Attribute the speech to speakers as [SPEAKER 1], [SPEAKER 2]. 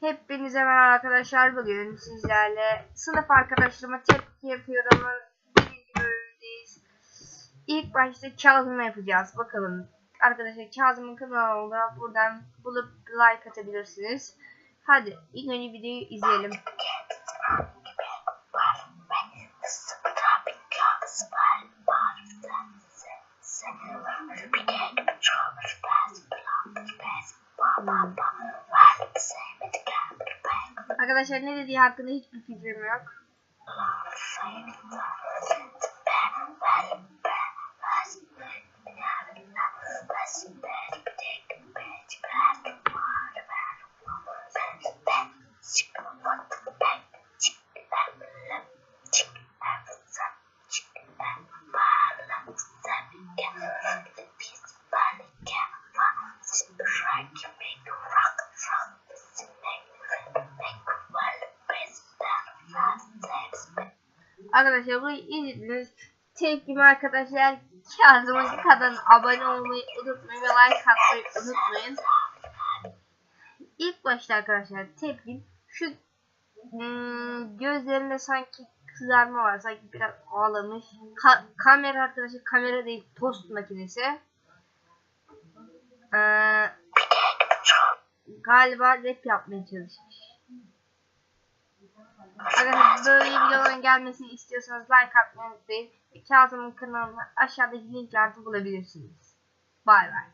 [SPEAKER 1] Hepinize merhaba arkadaşlar. Bugün sizlerle sınıf arkadaşlarıma tepki yapıyorum. Birinci bölümdeyiz. İlk başta Kazım'la yapacağız. Bakalım. Arkadaşlar Kazım'ın kanalında buradan bulup like atabilirsiniz. Hadi ilk önce videoyu izleyelim. Arkadaşlar ne dediği hakkında hiçbir fikrim yok. Arkadaşlar burayı izlediniz. Tepkimi arkadaşlar Kazım'ın kanalına abone olmayı unutmayın ve like atmayı unutmayın. İlk başta arkadaşlar tepkim şu hmm, gözlerinde sanki kızarma var. Sanki biraz ağlamış. Ka kamera arkadaşlar kamera değil tost makinesi. Ee, galiba rap yapmaya çalışmış. Arkadaşlar böyle videoların gelmesini istiyorsanız like atmayı unutmayın. Kazım'ın kanalını aşağıdaki linklerde bulabilirsiniz. Bay bay.